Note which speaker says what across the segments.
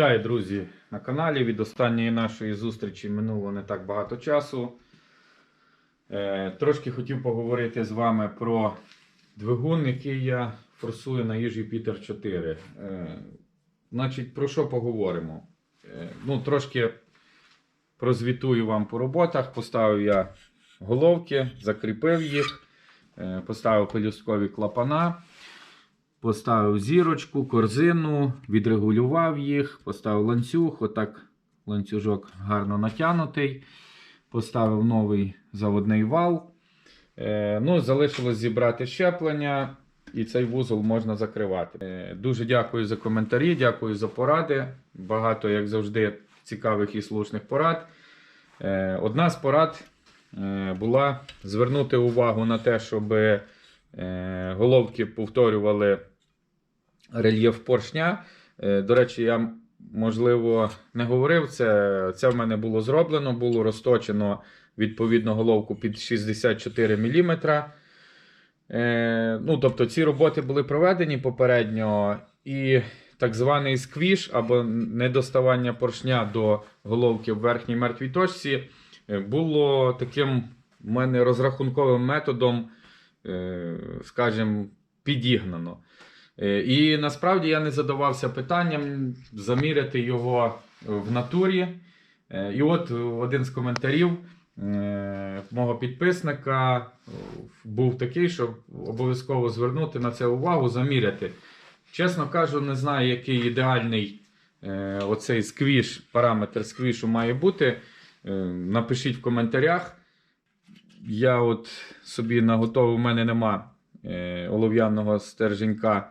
Speaker 1: Вітаю, друзі, на каналі. Від останньої нашої зустрічі минуло не так багато часу. Е, трошки хотів поговорити з вами про двигун, який я форсую на їжі Jupiter 4. Е, значить, про що поговоримо? Е, ну, трошки прозвітую вам по роботах. Поставив я головки, закріпив їх, е, поставив пелюсткові клапана. Поставив зірочку, корзину, відрегулював їх, поставив ланцюг, отак ланцюжок гарно натягнутий. Поставив новий заводний вал. Е, ну, Залишилось зібрати щеплення, і цей вузол можна закривати. Е, дуже дякую за коментарі, дякую за поради. Багато, як завжди, цікавих і слушних порад. Е, одна з порад була звернути увагу на те, щоб головки повторювали рельєф поршня. Е, До речі, я, можливо, не говорив, це, це в мене було зроблено, було розточено відповідно головку під 64 мм. Е, ну, тобто ці роботи були проведені попередньо, і так званий сквіш або недоставання поршня до головки в верхній мертвій точці е, було таким в мене розрахунковим методом, е, скажімо, підігнано. Е, І насправді я не задавався питанням заміряти його в натурі. Е, І от один з коментарів е, мого підписника е, був такий, що обов'язково звернути на це увагу, заміряти. Чесно кажу, не знаю, який ідеальний е, оцей сквіш, параметр сквішу має бути. Е, Напишіть в коментарях. Я от собі наготовив, у мене нема е, олов'яного стерженька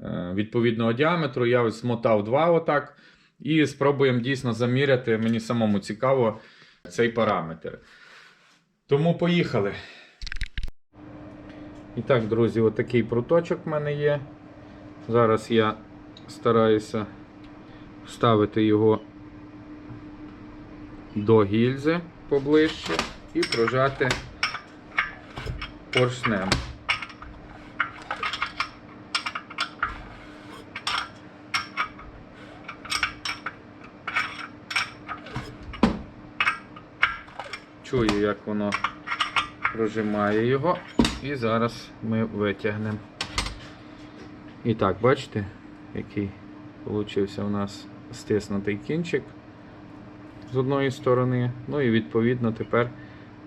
Speaker 1: е, відповідного діаметру. Я ось смотав два отак. І спробуємо дійсно заміряти. Мені самому цікаво цей параметр. Тому поїхали. І так, друзі, отакий пруточок в мене є. Зараз я стараюся вставити його до гільзи поближче і прожати поршнем. Чую, як воно прожимає його. І зараз ми витягнемо. І так, бачите, який получився у нас стиснутий кінчик з одної сторони. Ну і відповідно тепер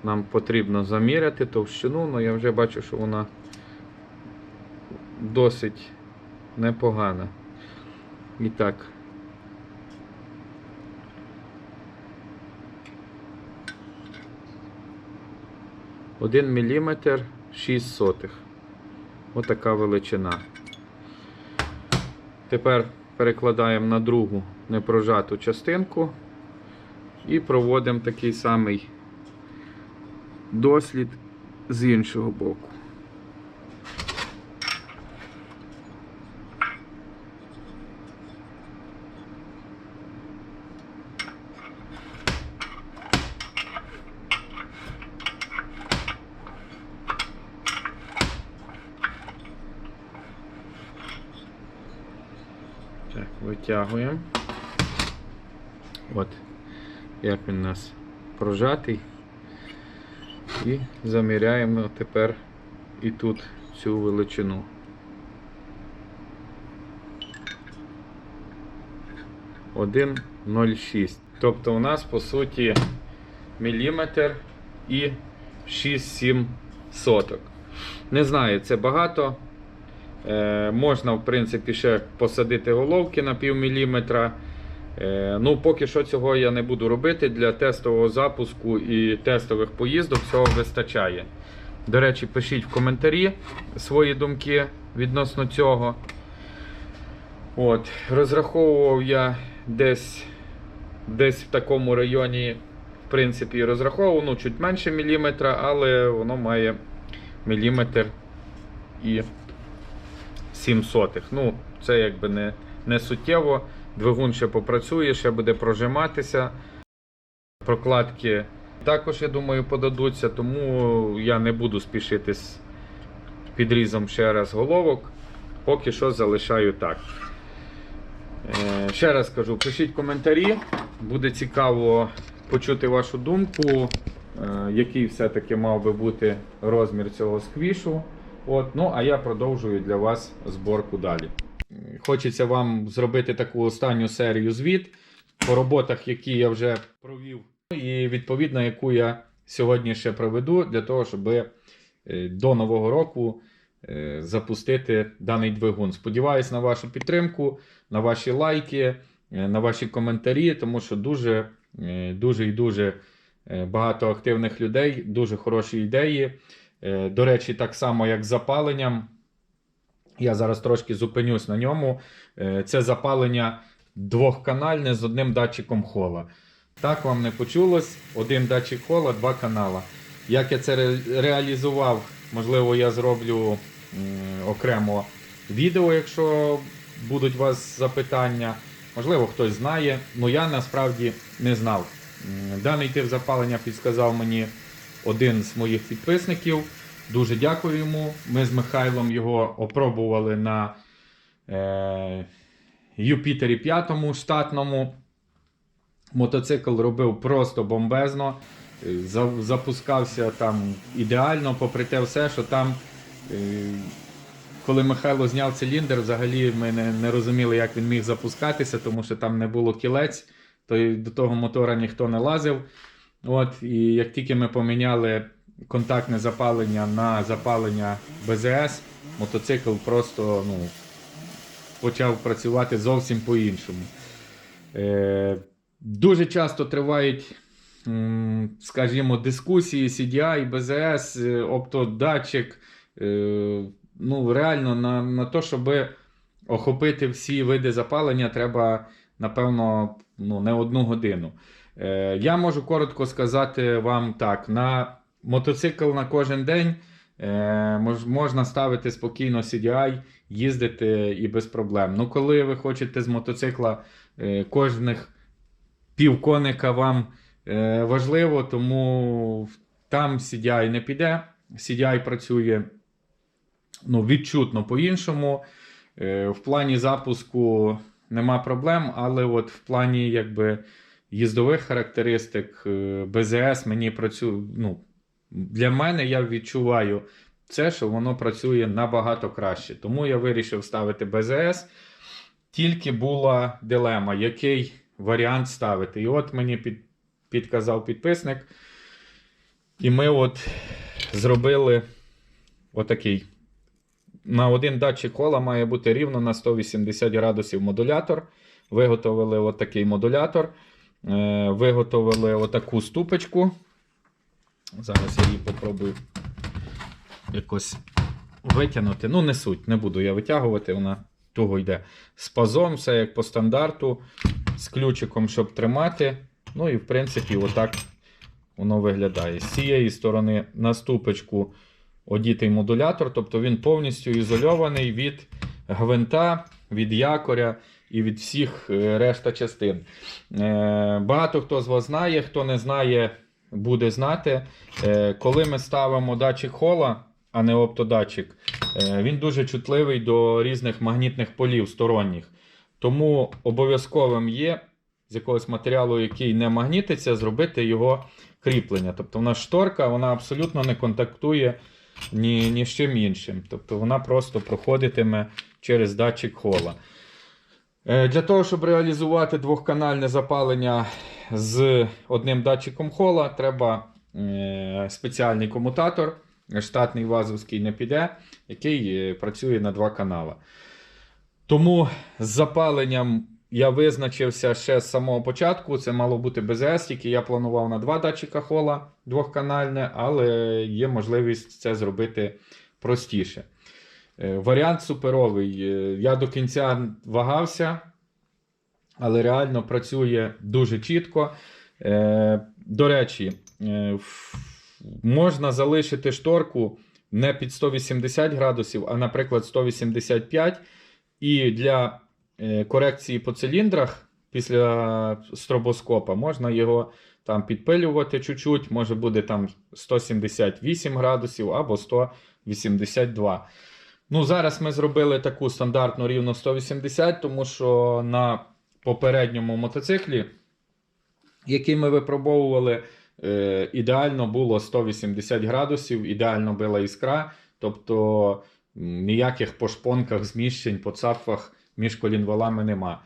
Speaker 1: нам потрібно заміряти товщину, але я вже бачу, що вона досить непогана. І так. Один міліметр 6 сотих. Отака величина. Тепер перекладаємо на другу непрожату частинку і проводимо такий самий дослід з іншого боку. Так, витягуємо. От, як він у нас прожатий. І заміряємо тепер і тут цю величину. Один 0,6. Тобто у нас по суті міліметр і 6-7 соток. Не знаю, це багато. Е, можна, в принципі, ще посадити головки на пів міліметра. Е, ну, поки що цього я не буду робити. Для тестового запуску і тестових поїздок цього вистачає. До речі, пишіть в коментарі свої думки відносно цього. От, Розраховував я десь десь в такому районі, в принципі, розраховував, ну, чуть менше міліметра, але воно має міліметр і 7 сотих. Ну, це якби не, не суттєво. Двигун ще попрацює, ще буде прожиматися. Прокладки також, я думаю, подадуться, тому я не буду спішити з підрізом ще раз головок. Поки що залишаю так. Е, Ще раз кажу, пишіть коментарі. Буде цікаво почути вашу думку, е, який все-таки мав би бути розмір цього сквішу. От, ну, а я продовжую для вас зборку далі. Хочеться вам зробити таку останню серію звіт по роботах, які я вже провів, і відповідно, яку я сьогодні ще проведу для того, щоб е, до нового року е, запустити даний двигун. Сподіваюсь на вашу підтримку, на ваші лайки, е, на ваші коментарі, тому що дуже, дуже і дуже багато активних людей, дуже хороші ідеї. До речі, так само, як з запаленням. Я зараз трошки зупинюсь на ньому. Е, Це запалення двохканальне з одним датчиком хола. Так вам не почулось. Один датчик хола, два канала. Як я це ре- реалізував, можливо, я зроблю окремо відео, якщо будуть у вас запитання. Можливо, хтось знає, але я насправді не знав. Даний тип запалення підсказав мені один з моїх підписників. Дуже дякую йому. Ми з Михайлом його опробували на е, Юпітері 5 штатному. Мотоцикл робив просто бомбезно. Е, Запускався там ідеально, попри те все, що там, е, коли Михайло зняв циліндр, взагалі ми не, не розуміли, як він міг запускатися, тому що там не було кілець, то до того мотора ніхто не лазив. От, і як тільки ми поміняли контактне запалення на запалення БЗС, мотоцикл просто ну, почав працювати зовсім по-іншому. Е, дуже часто тривають, скажімо, дискусії CDI, БЗС, е, оптодатчик. Е, ну, реально, на, на те, щоб охопити всі види запалення, треба, напевно, ну, не одну годину. Е, я можу коротко сказати вам так: на мотоцикл на кожен день е, мож, можна ставити спокійно CDI, їздити і без проблем. Ну, коли ви хочете з мотоцикла е, кожних півконика вам е, важливо, тому там CDI не піде. CDI працює ну, відчутно по-іншому. В плані запуску нема проблем, але от в плані якби, їздових характеристик БЗС мені працює. Ну, для мене я відчуваю це, що воно працює набагато краще. Тому я вирішив ставити БЗС. Тільки була дилема, який варіант ставити. І от мені під, підказав підписник. І ми от зробили отакий. На один датчик кола має бути рівно на 180 градусів модулятор. Виготовили отакий модулятор. Е, Виготовили отаку ступочку. Зараз я її попробую якось витягнути. Ну, не суть, не буду я витягувати, вона туго йде. З пазом, все як по стандарту, з ключиком, щоб тримати. Ну і в принципі, отак воно виглядає. З цієї сторони на ступочку одітий модулятор, тобто він повністю ізольований від гвинта, від якоря і від всіх е, решта частин. Е, Багато хто з вас знає, хто не знає, буде знати. Е, Коли ми ставимо датчик хола, а не оптодатчик, е, він дуже чутливий до різних магнітних полів сторонніх. Тому обов'язковим є з якогось матеріалу, який не магнітиться, зробити його кріплення. Тобто, в нас шторка вона абсолютно не контактує ні, ні з чим іншим. Тобто вона просто проходитиме через датчик хола. Е, Для того, щоб реалізувати двохканальне запалення з одним датчиком хола, треба е, спеціальний комутатор, штатний вазовський не піде, який е, працює на два канала. Тому з запаленням я визначився ще з самого початку. Це мало бути БЗС, тільки я планував на два датчика хола двохканальне, але є можливість це зробити простіше. Е, Варіант суперовий. Е, Я до кінця вагався, але реально працює дуже чітко. Е, До речі, можна залишити шторку не під 180 градусів, а, наприклад, 185. І для корекції по циліндрах після стробоскопа можна його там підпилювати чуть-чуть, може буде там 178 градусів або 182. Ну, зараз ми зробили таку стандартну рівно 180, тому що на попередньому мотоциклі, який ми випробовували, е, ідеально було 180 градусів, ідеально била іскра. Тобто ніяких по шпонках, зміщень, по цапфах між колінвалами нема.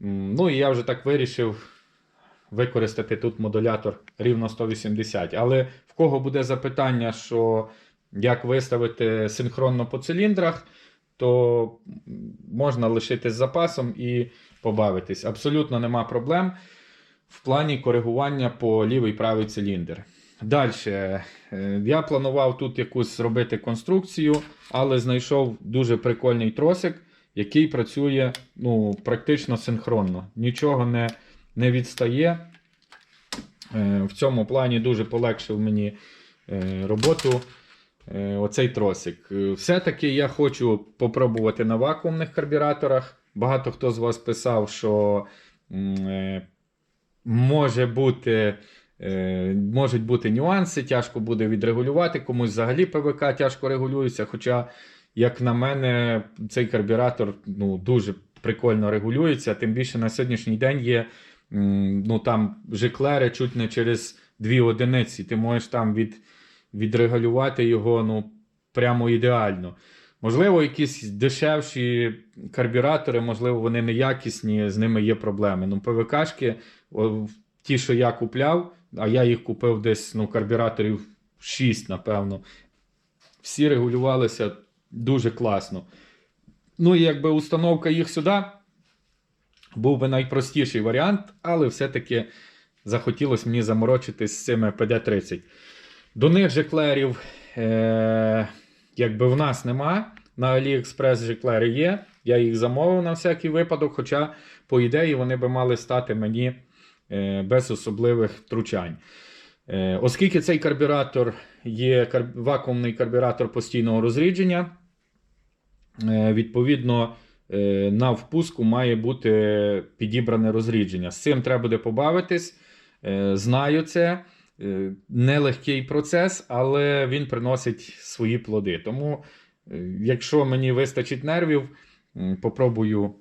Speaker 1: Ну і я вже так вирішив використати тут модулятор рівно 180. Але в кого буде запитання, що як виставити синхронно по циліндрах, то можна лишити з запасом і побавитись. Абсолютно нема проблем в плані коригування по лівий правий циліндр. Далі. Я планував тут якусь робити конструкцію, але знайшов дуже прикольний тросик, який працює ну, практично синхронно. Нічого не, не відстає. Е, В цьому плані дуже полегшив мені е, роботу е, оцей тросик. Е, Все-таки я хочу попробувати на вакуумних карбюраторах. Багато хто з вас писав, що е, може бути, е, можуть бути нюанси, тяжко буде відрегулювати. Комусь взагалі ПВК тяжко регулюється. Хоча, як на мене, цей карбюратор ну, дуже прикольно регулюється. Тим більше на сьогоднішній день є ну, там жиклери чуть не через дві одиниці. Ти можеш там від, відрегулювати його ну, прямо ідеально. Можливо, якісь дешевші карбюратори, можливо, вони неякісні, з ними є проблеми. Ну, ПВКшки, ті, що я купляв, а я їх купив десь ну, карбюраторів 6, напевно. Всі регулювалися дуже класно. Ну, і якби установка їх сюди був би найпростіший варіант, але все-таки захотілося мені заморочитись з цими PD-30. До них жеклерів, е- якби в нас нема. На AliExpress жеклери є. Я їх замовив на всякий випадок, хоча, по ідеї, вони би мали стати мені е, без особливих втручань. Е, оскільки цей карбюратор є кар... вакуумний карбюратор постійного розрідження, е, відповідно, е, на впуску має бути підібране розрідження. З цим треба буде побавитись. Е, знаю це. Е, Нелегкий процес, але він приносить свої плоди. Тому, е, якщо мені вистачить нервів, попробую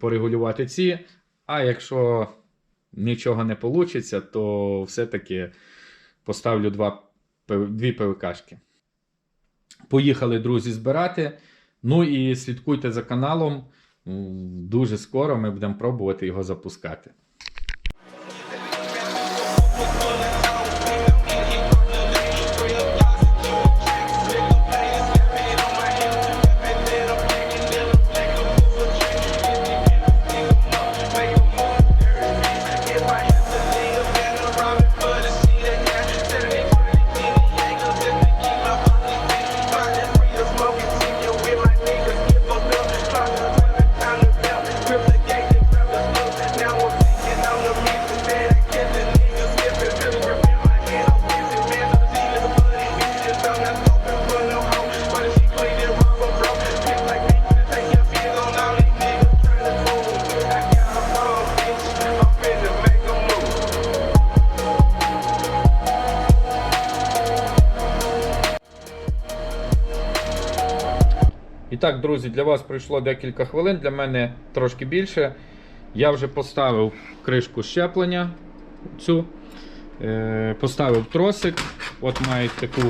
Speaker 1: порегулювати ці. А якщо нічого не вийде, то все-таки поставлю два, дві ПВКшки. Поїхали, друзі, збирати. Ну і слідкуйте за каналом. Дуже скоро ми будемо пробувати його запускати. Так, друзі, для вас пройшло декілька хвилин, для мене трошки більше. Я вже поставив кришку щеплення. Цю. Е, поставив тросик. От мають таку,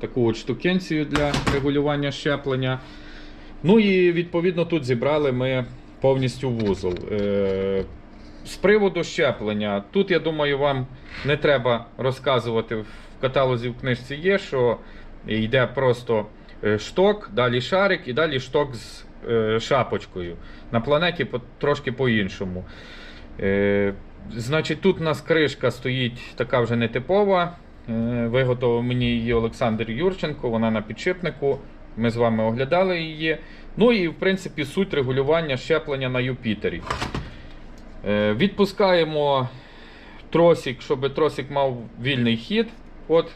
Speaker 1: таку от штукенцію для регулювання щеплення. Ну і відповідно тут зібрали ми повністю вузол. Е, з приводу щеплення, тут я думаю, вам не треба розказувати в каталозі в книжці є, що йде просто шток, далі шарик і далі шток з е, шапочкою. На планеті трошки по-іншому. Е, значить, тут у нас кришка стоїть така вже нетипова. Е, виготовив мені її Олександр Юрченко, вона на підшипнику. Ми з вами оглядали її. Ну і в принципі суть регулювання щеплення на Юпітері. Е, Відпускаємо тросик, щоб тросик мав вільний хід. От,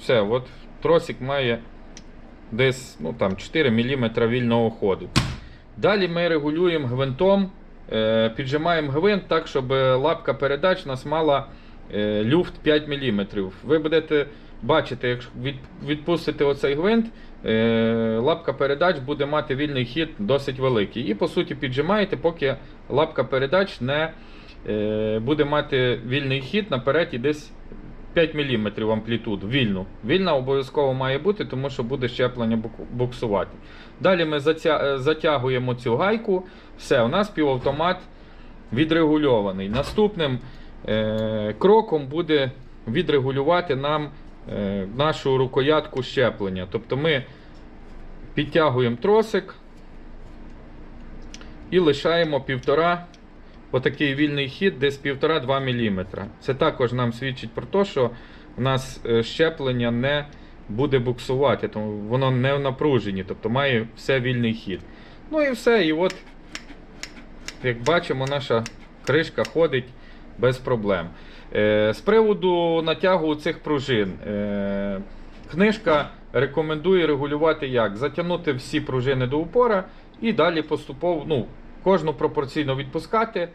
Speaker 1: все, от тросик має десь ну, там, 4 мм вільного ходу. Далі ми регулюємо гвинтом, е, піджимаємо гвинт так, щоб лапка передач нас мала е, люфт 5 мм. Ви будете бачите, якщо від, відпустити оцей гвинт, е, лапка передач буде мати вільний хід досить великий. І по суті піджимаєте, поки лапка передач не буде мати вільний хід наперед і десь 5 мм амплітуду. Вільну. Вільна обов'язково має бути, тому що буде щеплення бук- буксувати. Далі ми е, затягуємо цю гайку. Все, у нас півавтомат відрегульований. Наступним е, кроком буде відрегулювати нам е, нашу рукоятку щеплення. Тобто ми підтягуємо тросик і лишаємо півтора отакий вільний хід, десь 1,5-2 мм. Це також нам свідчить про те, що у нас е, щеплення не буде буксувати, тому воно не в напруженні, тобто має все вільний хід. Ну і все. І от, як бачимо, наша кришка ходить без проблем. Е, з приводу натягу цих пружин. Е, книжка рекомендує регулювати як? Затягнути всі пружини до упора і далі поступово ну, кожну пропорційно відпускати.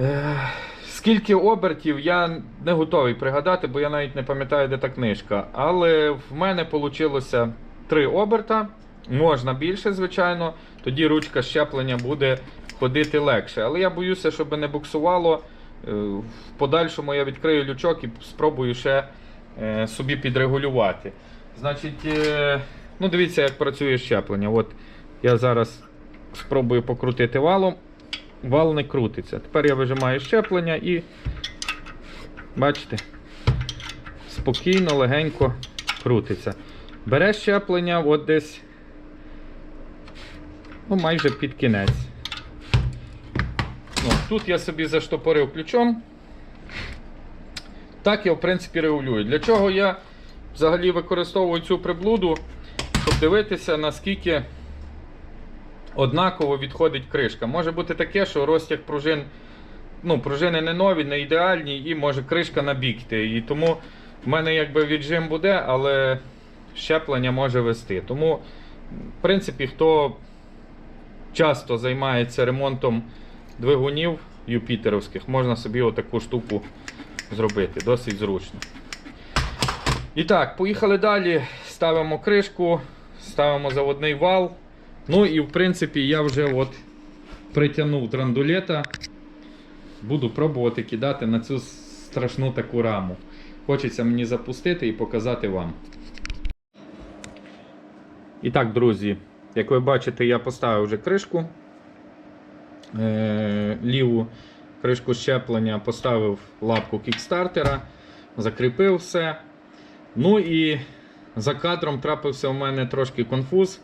Speaker 1: Е, скільки обертів я не готовий пригадати, бо я навіть не пам'ятаю, де та книжка. Але в мене вийшло 3 оберта. Можна більше, звичайно. Тоді ручка щеплення буде ходити легше. Але я боюся, щоб не буксувало. Е, В подальшому я відкрию лючок і спробую ще е, собі підрегулювати. Значить, ну дивіться, як працює щеплення. От я зараз спробую покрутити валом. Вал не крутиться. Тепер я вижимаю щеплення і бачите, спокійно, легенько крутиться. Бере щеплення от десь ну, майже під кінець. Ну, тут я собі заштопорив ключом. Так я, в принципі, регулюю. Для чого я взагалі використовую цю приблуду, щоб дивитися, наскільки однаково відходить кришка. Може бути таке, що розтяг пружин, ну, пружини не нові, не ідеальні, і може кришка набігти. І тому в мене якби віджим буде, але щеплення може вести. Тому, в принципі, хто часто займається ремонтом двигунів юпітеровських, можна собі отаку штуку зробити. Досить зручно. І так, поїхали далі. Ставимо кришку, ставимо заводний вал. Ну і в принципі я вже от притягнув драндулета. Буду пробувати кидати на цю страшну таку раму. Хочеться мені запустити і показати вам. І так, друзі, як ви бачите, я поставив вже кришку. Е, ліву кришку щеплення, поставив лапку кікстартера, закріпив все. Ну і за кадром трапився у мене трошки конфуз.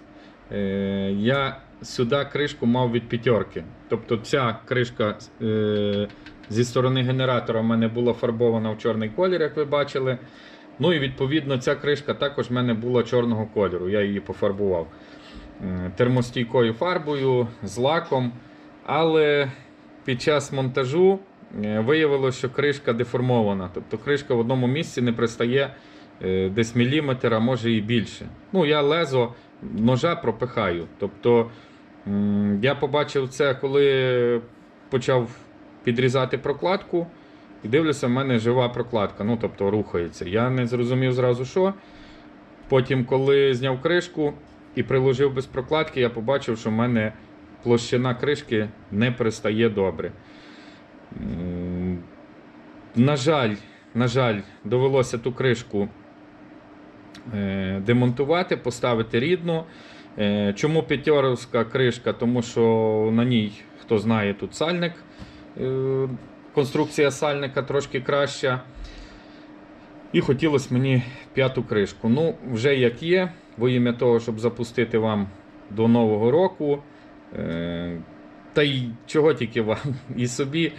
Speaker 1: Е, я сюди кришку мав від п'ятерки. Тобто ця кришка е, зі сторони генератора в мене була фарбована в чорний колір, як ви бачили. Ну і відповідно ця кришка також в мене була чорного кольору. Я її пофарбував М, термостійкою фарбою з лаком. Але під час монтажу е, виявилося, що кришка деформована. Тобто кришка в одному місці не пристає е, десь міліметр, а може і більше. Ну, я лезо ножа пропихаю. Тобто я побачив це, коли почав підрізати прокладку. І дивлюся, в мене жива прокладка, ну тобто рухається. Я не зрозумів зразу, що. Потім, коли зняв кришку і приложив без прокладки, я побачив, що в мене площина кришки не пристає добре. На жаль, на жаль, довелося ту кришку демонтувати, поставити рідну. Е, Чому п'ятеровська кришка? Тому що на ній, хто знає, тут сальник. Е, Конструкція сальника трошки краща. І хотілося мені п'яту кришку. Ну, вже як є, во ім'я того, щоб запустити вам до Нового року. Е, Та й чого тільки вам і собі.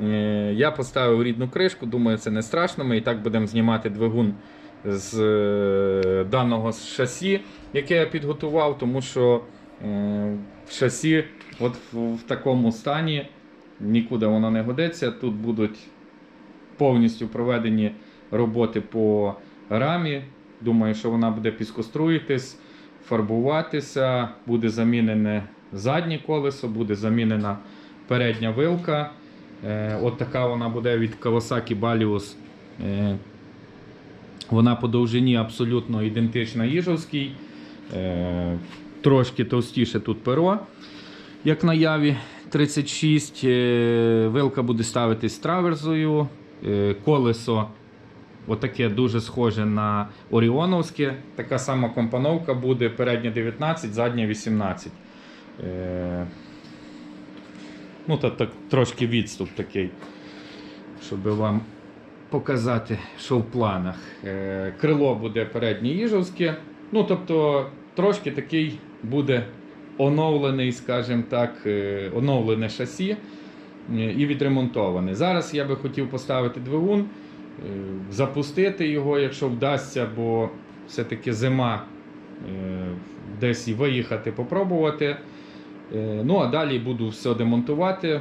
Speaker 1: Е, Я поставив рідну кришку, думаю, це не страшно. Ми і так будемо знімати двигун з е, даного шасі, яке я підготував, тому що е, шасі от в, такому стані нікуди воно не годиться. Тут будуть повністю проведені роботи по рамі. Думаю, що вона буде піскоструїтись, фарбуватися, буде замінене заднє колесо, буде замінена передня вилка. Е, от така вона буде від Kawasaki Balius Вона по довжині абсолютно ідентична Їжовській. Е, трошки товстіше тут перо, як на яві 36. Е, вилка буде ставитись траверзою. Е, колесо отаке дуже схоже на Оріоновське. Така сама компоновка буде передня 19, задня 18. Е, ну, та, так, трошки відступ такий, щоб вам показати, що в планах. Е, крило буде переднє їжовське. Ну, тобто, трошки такий буде оновлений, скажімо так, е, оновлене шасі е, і відремонтоване. Зараз я би хотів поставити двигун, запустити його, якщо вдасться, бо все-таки зима десь і виїхати, попробувати. Ну, а далі буду все демонтувати.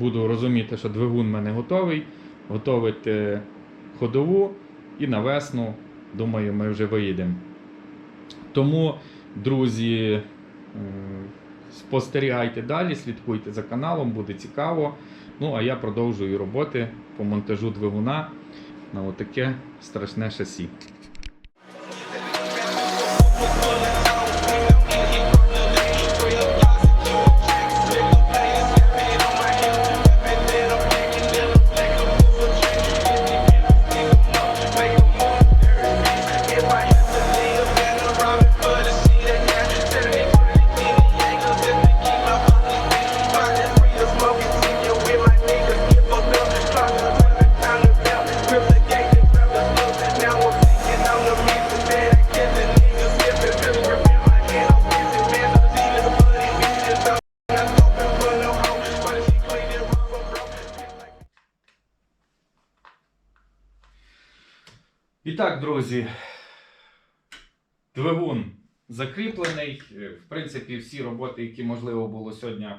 Speaker 1: Буду розуміти, що двигун в мене готовий, готовити ходову і на весну, думаю, ми вже виїдемо. Тому, друзі, спостерігайте далі, слідкуйте за каналом, буде цікаво. Ну, а я продовжую роботи по монтажу двигуна на отаке страшне шасі. Друзі, двигун закріплений. Е, В принципі, всі роботи, які можливо було сьогодні,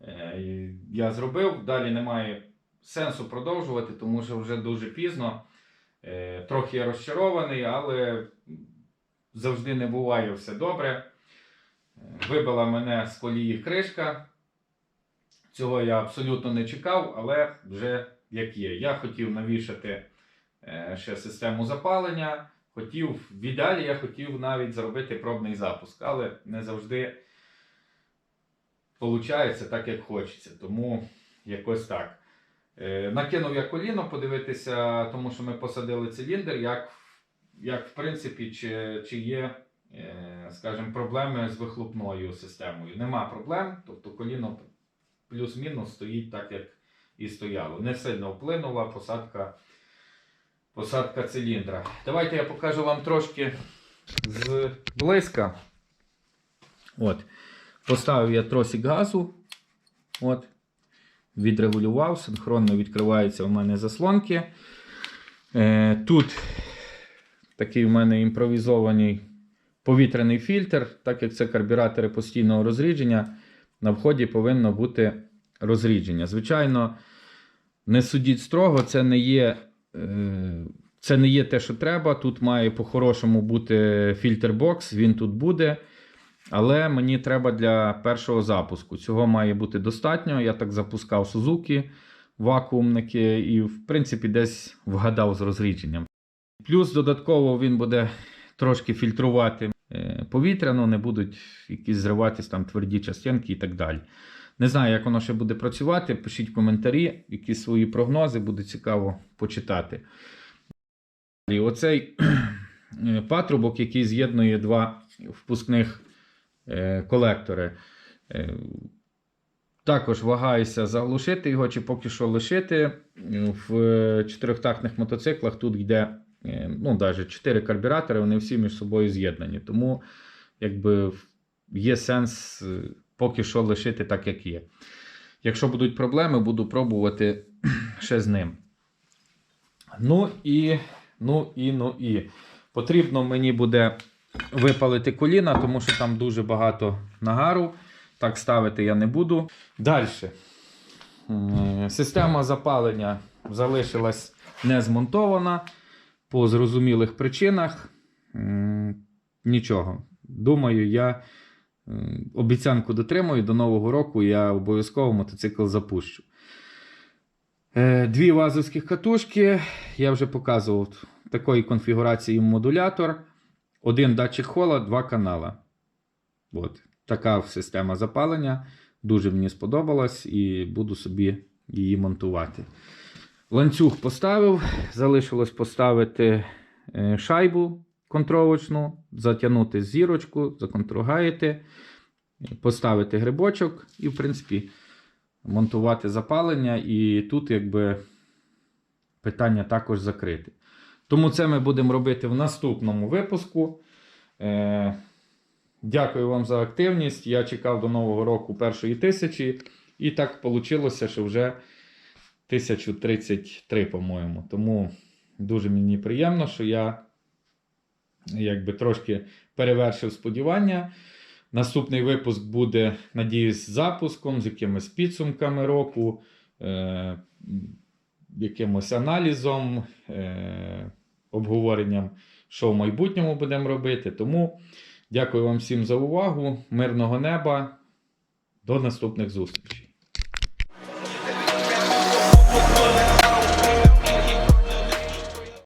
Speaker 1: е, я зробив. Далі немає сенсу продовжувати, тому що вже дуже пізно. Е, Трохи я розчарований, але завжди не буває все добре. Вибила мене з колії кришка. Цього я абсолютно не чекав, але вже як є. Я хотів навішати ще систему запалення. Хотів, в ідеалі я хотів навіть зробити пробний запуск, але не завжди виходить так, як хочеться. Тому якось так. Е, Накинув я коліно подивитися, тому що ми посадили циліндр, як, як в принципі, чи, чи є, е, скажімо, проблеми з вихлопною системою. Нема проблем, тобто коліно плюс-мінус стоїть так, як і стояло. Не сильно вплинула посадка, посадка циліндра. Давайте я покажу вам трошки з близька. От. Поставив я тросик газу. От. Відрегулював, синхронно відкриваються у мене заслонки. Е, тут такий у мене імпровізований повітряний фільтр, так як це карбюратори постійного розрідження, на вході повинно бути розрідження. Звичайно, не судіть строго, це не є, це не є те, що треба. Тут має по-хорошому бути фільтр-бокс, він тут буде. Але мені треба для першого запуску. Цього має бути достатньо. Я так запускав Suzuki вакуумники і, в принципі, десь вгадав з розрідженням. Плюс додатково він буде трошки фільтрувати е, повітря, ну не будуть якісь зриватись там тверді частинки і так далі. Не знаю, як воно ще буде працювати. Пишіть коментарі, якісь свої прогнози, буде цікаво почитати. І оцей е, патрубок, який з'єднує два впускних е, колектори. Е, Також вагаюся заглушити його, чи поки що лишити. В чотирьохтактних мотоциклах тут йде ну, навіть 4 карбюратори, вони всі між собою з'єднані. Тому якби, є сенс поки що лишити так, як є. Якщо будуть проблеми, буду пробувати ще з ним. Ну і, ну і, ну і. Потрібно мені буде випалити коліна, тому що там дуже багато нагару. Так ставити я не буду. Далі. Система запалення залишилась не змонтована по зрозумілих причинах. Нічого. Думаю, я обіцянку дотримую. До Нового року я обов'язково мотоцикл запущу. Е, Дві вазовських катушки. Я вже показував такої конфігурації модулятор. Один датчик хола, два канала. От. Така система запалення. Дуже мені сподобалась і буду собі її монтувати. Ланцюг поставив. Залишилось поставити е, шайбу контровочну, затягнути зірочку, законтругаєте, поставити грибочок і, в принципі, монтувати запалення. І тут, якби, питання також закрите. Тому це ми будемо робити в наступному випуску. Е, Дякую вам за активність. Я чекав до Нового року першої тисячі, і так вийшло, що вже 1033, по-моєму. Тому дуже мені приємно, що я якби трошки перевершив сподівання. Наступний випуск буде, надіюсь, з запуском, з якимись підсумками року, е, якимось аналізом, е, обговоренням, що в майбутньому будемо робити. Тому дякую вам всім за увагу. Мирного неба. До наступних зустрічей.